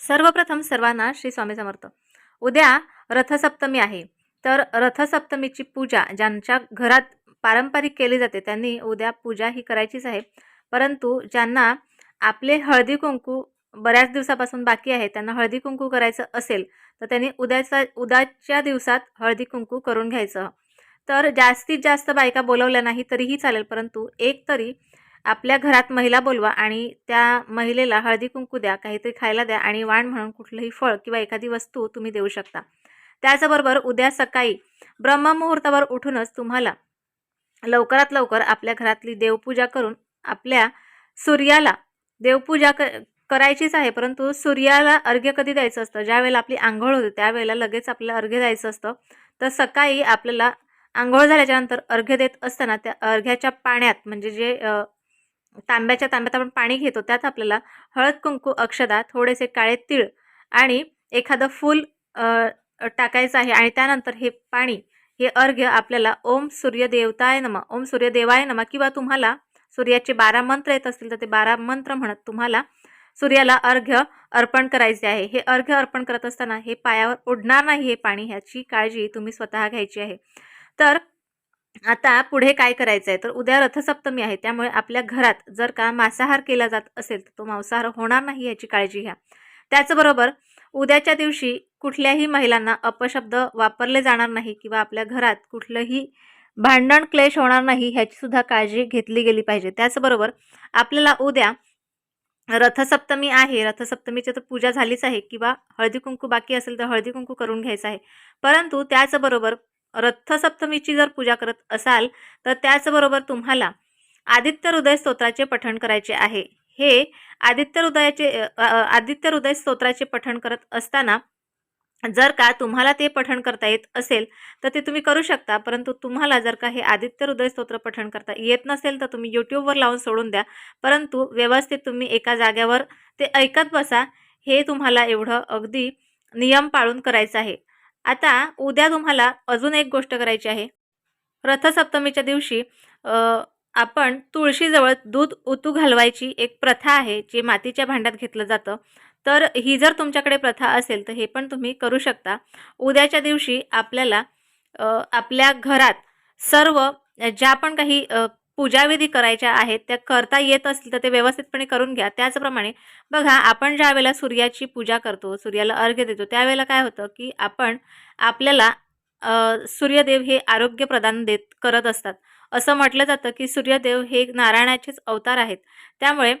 सर्वप्रथम सर्वांना श्री स्वामी समर्थ. उद्या रथसप्तमी आहे. तर रथसप्तमीची पूजा ज्यांच्या घरात पारंपरिक केली जाते त्यांनी उद्या पूजा ही करायचीच आहे. परंतु ज्यांना आपले हळदी कुंकू बऱ्याच दिवसापासून बाकी आहे त्यांना हळदी कुंकू करायचं असेल तर त्यांनी उद्याचा उद्याच्या दिवसात हळदी कुंकू करून घ्यायचं. तर जास्तीत जास्त बायका बोलवल्या नाही तरीही चालेल परंतु एक तरी आपल्या घरात महिला बोलवा आणि त्या महिलेला हळदी कुंकू द्या काहीतरी खायला द्या आणि वाण म्हणून कुठलंही फळ किंवा एखादी वस्तू तुम्ही देऊ शकता. त्याचबरोबर उद्या सकाळी ब्रह्ममुहूर्तावर उठूनच तुम्हाला लवकरात लवकर आपल्या घरातली देवपूजा करून आपल्या सूर्याला देवपूजा क करायचीच आहे परंतु सूर्याला अर्घ्य कधी द्यायचं असतं? ज्यावेळेला आपली आंघोळ होते त्यावेळेला लगेच आपल्याला अर्घ्य द्यायचं असतं. तर सकाळी आपल्याला आंघोळ झाल्याच्यानंतर अर्घ्य देत असताना त्या अर्घ्याच्या पाण्यात म्हणजे जे तांब्याच्या तांब्यात आपण पाणी घेतो त्यात आपल्याला हळद कुंकू अक्षदा थोडेसे काळे तीळ आणि एखादं फूल टाकायचं आहे आणि त्यानंतर हे पाणी हे अर्घ्य आपल्याला ओम सूर्यदेवताय नमा नम ओम सूर्यदेवाय नमा नम किंवा तुम्हाला सूर्याचे बारा मंत्र येत असतील तर ते बारा मंत्र म्हणत तुम्हाला सूर्याला अर्घ्य अर्पण करायचे आहे. हे अर्घ्य अर्पण करत असताना हे पायावर उडणार नाही हे पाणी ह्याची काळजी तुम्ही स्वतः घ्यायची आहे. तर आता पुढे काय करायचं आहे तर उद्या रथसप्तमी आहे. त्यामुळे आपल्या घरात जर का मांसाहार केला जात असेल तर तो मांसाहार होणार नाही याची काळजी घ्या. त्याचबरोबर उद्याच्या दिवशी कुठल्याही महिलांना अपशब्द वापरले जाणार नाही किंवा आपल्या घरात कुठलंही भांडण क्लेश होणार नाही ह्याची सुद्धा काळजी घेतली गेली पाहिजे. त्याचबरोबर आपल्याला उद्या रथसप्तमी आहे. रथसप्तमीची तर पूजा झालीच आहे. किंवा हळदी कुंकू बाकी असेल तर हळदी कुंकू करून घ्यायचं आहे. परंतु त्याचबरोबर रथसप्तमीची जर पूजा करत असाल तर त्याचबरोबर तुम्हाला आदित्य हृदय स्तोत्राचे पठण करायचे आहे. हे आदित्य हृदयाचे आदित्य हृदय स्तोत्राचे पठण करत असताना जर का तुम्हाला ते पठण करता येत असेल तर ते तुम्ही करू शकता. परंतु तुम्हाला जर का हे आदित्य हृदय स्तोत्र पठण करता येत नसेल तर तुम्ही यूट्यूबवर लावून सोडून द्या. परंतु व्यवस्थित तुम्ही एका जाग्यावर ते ऐकत बसा. हे तुम्हाला एवढं अगदी नियम पाळून करायचं आहे. आता उद्या तुम्हाला अजून एक गोष्ट करायची आहे. रथसप्तमीच्या दिवशी आपण तुळशीजवळ दूध उतू घालवायची एक प्रथा आहे जी मातीच्या भांड्यात घेतलं जातं. तर ही जर तुमच्याकडे प्रथा असेल तर हे पण तुम्ही करू शकता. उद्याच्या दिवशी आपल्याला आपल्या घरात सर्व ज्या पण काही पूजाविधी करायच्या आहेत त्या करता येत असतील तर ते व्यवस्थितपणे करून घ्या. त्याचप्रमाणे बघा आपण ज्या वेळेला सूर्याची पूजा करतो सूर्याला अर्घ्य देतो त्यावेळेला काय होतं की आपण आपल्याला सूर्यदेव हे आरोग्य प्रदान देत करत असतात. असं म्हटलं जातं की सूर्यदेव हे नारायणाचेच अवतार आहेत. त्यामुळे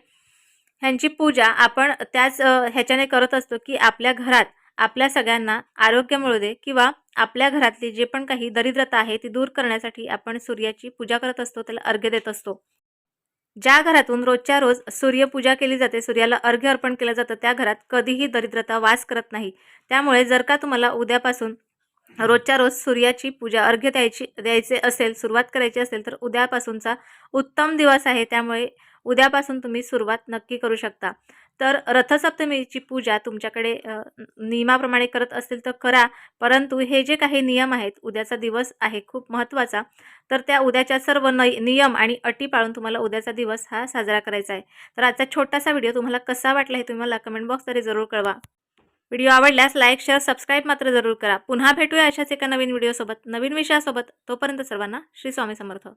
ह्यांची पूजा आपण त्याच ह्याच्याने करत असतो की आपल्या घरात आपल्या सगळ्यांना आरोग्य मिळू दे किंवा आपल्या घरातली जे पण काही दरिद्रता आहे ती दूर करण्यासाठी आपण सूर्याची पूजा करत असतो त्याला अर्घ्य देत असतो. ज्या घरातून रोजच्या रोज सूर्यपूजा केली जाते सूर्याला अर्घ्य अर्पण केलं जातं त्या घरात कधीही दरिद्रता वास करत नाही. त्यामुळे जर का तुम्हाला उद्यापासून रोजच्या रोज सूर्याची पूजा अर्घ्य द्यायची द्यायचे असेल सुरुवात करायची असेल तर उद्यापासूनचा उत्तम दिवस आहे. त्यामुळे उद्यापासून तुम्ही सुरुवात नक्की करू शकता. तर रथसप्तमीची पूजा तुमच्याकडे नियमाप्रमाणे करत असतील तर करा. परंतु हे जे काही नियम आहेत उद्याचा दिवस आहे खूप महत्त्वाचा. तर त्या उद्याच्या सर्व नय नियम आणि अटी पाळून तुम्हाला उद्याचा दिवस हा साजरा करायचा आहे. तर आजचा छोटासा व्हिडिओ तुम्हाला कसा वाटला हे तुम्ही मला कमेंट बॉक्सद्वारे जरूर कळवा. व्हिडिओ आवडल्यास लाईक शेअर सबस्क्राईब मात्र जरूर करा. पुन्हा भेटूया अशाच एका नवीन व्हिडिओसोबत नवीन विषयासोबत. तोपर्यंत सर्वांना श्री स्वामी समर्थ.